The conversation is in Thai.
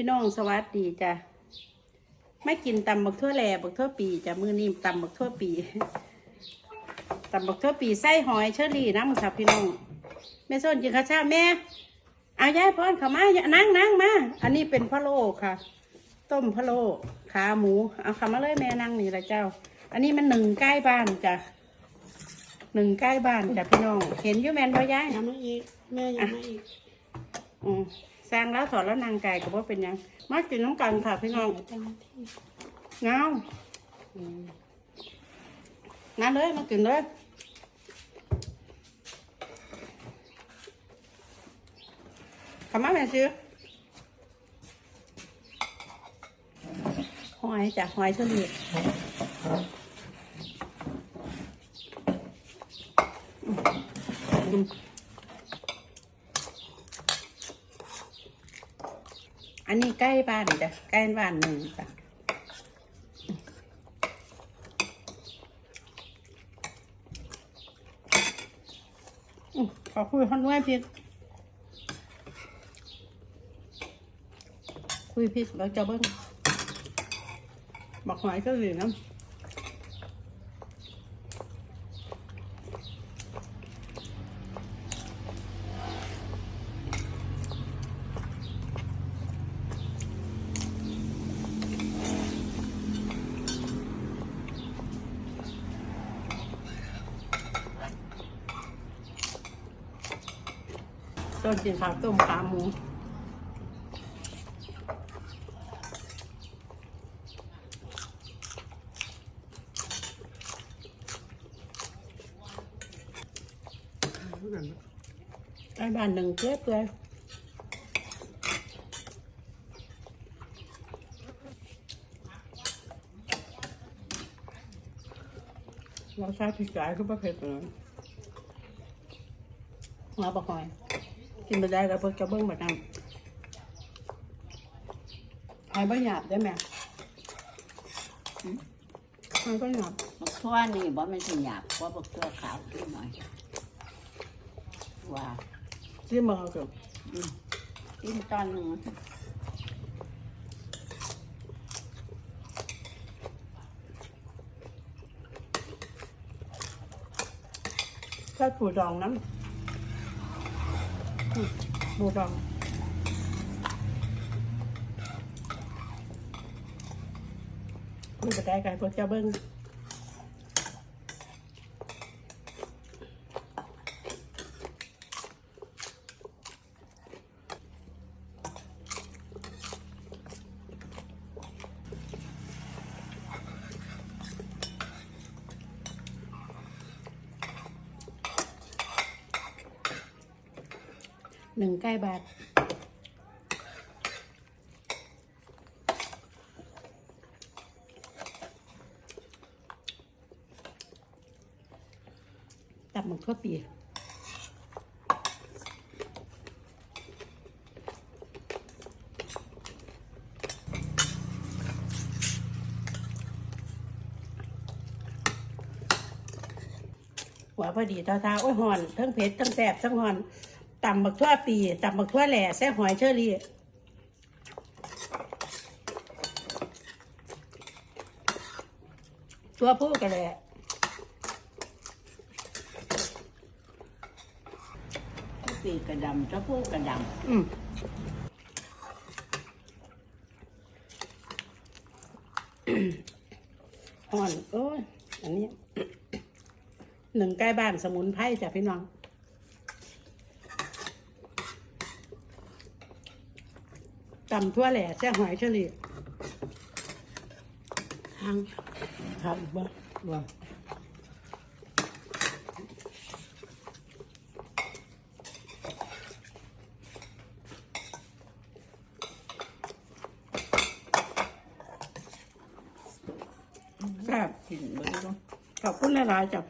พี่น้องสวัสดีจ้ะไม่กินตำบักทั่วแหล่บักทั่วปีจ้ะมือนี้ตำบักทั่วปีตำบักทั่วปีไส้หอยเชอรี่น้ำค่ะพี่น้องแม่ส้นกินข้าวเช้าแม่เอายายพรเขามาอย่านั่งนั่งมาอันนี้เป็นพะโล้ค่ะ ต้มพะโล้ขาหมูเอาขามาเลยแม่นั่งนี่ละเจ้า อันนี้มันหนึ่งใกล้บ้านจ้ะหนึ่งใกล้บ้านจ้ะพี่น้อง เห็นอยูแมนบ่ยายยังไม่อีกแม่ยังไม่อีกอืม สร้างแล้วถอดแล้วนางไก่ก็บ่เป็นหยังมากินน้ำกันค่ะพี่น้องเจ้าหน้าที่เงางานเลยมากินเลยขำมาแม่ซื้อหอยจ้ะหอยเฉลี่ยอืม อันนี้ใกล้บ้านจ้ะใกล้บ้านหนึ่งจ้ะอืมขอคุยคนด้วยพี่คุยพี่แล้วจะเบิ้งบักหอยก็เหลือน้ำ ต้นกินข้าวต้มขาหมูไอ้บ้านหนึ่งเก็บเลยเราใช้พริกจ่ก็ประเภทเลยมาบอกหอย กินไปได้แล้วเพิ่งจะเบิ้งแบบนั้นหอยบ่หยาบได้ไหมหอยบ่หยาบบักทั่วนี่บ่แม่นสิหยาบเพราะบักทั่วขาวนิดหน่อยว่าที่มืเอาเกือบอืมกินตอนหนึ่งแค่ปูดองน้ำ อืมปูดองนี่ไปได้กันเพิ่งจะเบิ้ง หนึ่งใกล้บาทตับหมึกทั่วปีหัวพอดีทาทาๆโอ้ยหอนทั้งเผ็ดทั้งแสบทั้งหอน ต่ำบักทั่วปีต่ำบักทั่วแหล่แซ่หอยเชอรี่ตัวผู้กันแหละทุกปีกระดำเจ้าผู้กระดอืมอ่อนโอ้ยอันนี้หนึ่งใกล้บ้านสมุนไพรจ้ะพี่น้อง ตำทั่วแหล่แซ่หอยเฉลี่ยำทางครับบ่บ่แซ่บกินเบิ่งดูขอบคุณหลายๆจ้ะ